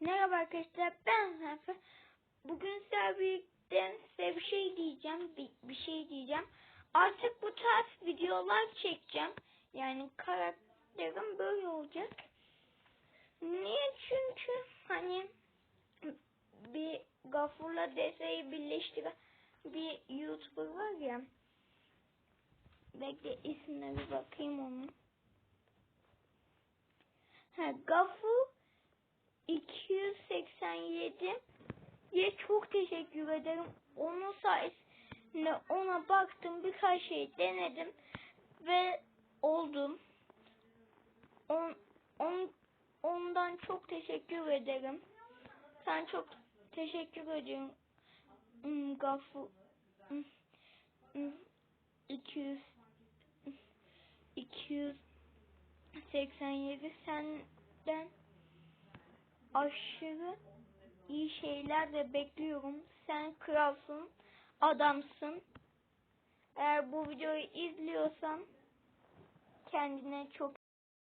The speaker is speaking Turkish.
Merhaba arkadaşlar ben Hafe. Bugün sizlerle birlikte size bir şey diyeceğim. Bir, bir şey diyeceğim. Artık bu tarz videolar çekeceğim. Yani karakterim böyle olacak. Niye? Çünkü hani bir Gafur'la Dese'yi birleştiren bir YouTuber var ya. Bekle ismine bakayım onun. Ha, Gafur 287 ye çok teşekkür ederim. Onun sayesinde ona baktım birkaç şey denedim ve oldum. On, on, ondan çok teşekkür ederim. Sen çok teşekkür ediyorum. Hmm, Gafu hmm, hmm, 200 287 senden aşırı iyi şeyler de bekliyorum. Sen kralsın, adamsın. Eğer bu videoyu izliyorsan kendine çok